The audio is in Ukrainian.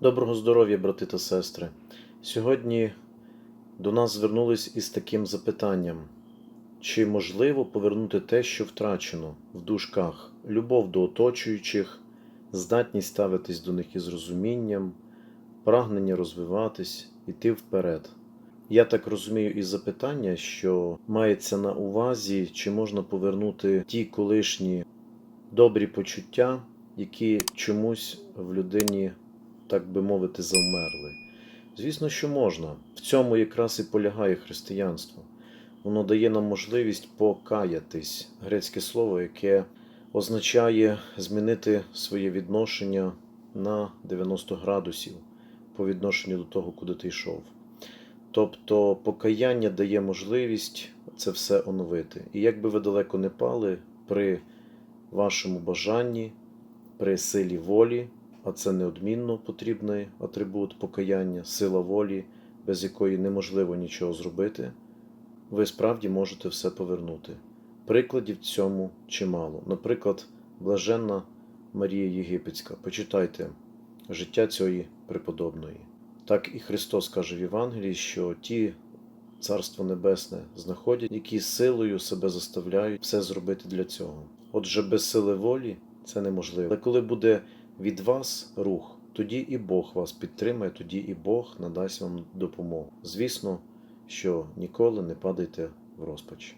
Доброго здоров'я, брати та сестри. Сьогодні до нас звернулись із таким запитанням: чи можливо повернути те, що втрачено в дужках, любов до оточуючих, здатність ставитись до них із розумінням, прагнення розвиватись, іти вперед? Я так розумію із запитання, що мається на увазі, чи можна повернути ті колишні добрі почуття, які чомусь в людині так би мовити, завмерли. Звісно, що можна. В цьому якраз і полягає християнство. Воно дає нам можливість покаятись. Грецьке слово, яке означає змінити своє відношення на 90 градусів по відношенню до того, куди ти йшов. Тобто покаяння дає можливість це все оновити. І як би ви далеко не пали, при вашому бажанні, при силі волі, а це неодмінно потрібний атрибут покаяння, сила волі, без якої неможливо нічого зробити, ви справді можете все повернути. Прикладів цьому чимало. Наприклад, блаженна Марія Єгипетська. Почитайте життя цієї преподобної. Так і Христос каже в Євангелії, що ті Царство Небесне знаходять, які силою себе заставляють все зробити для цього. Отже, без сили волі це неможливо. Але коли буде від вас рух, тоді і Бог вас підтримає, тоді і Бог надасть вам допомогу. Звісно, що ніколи не падайте в розпач.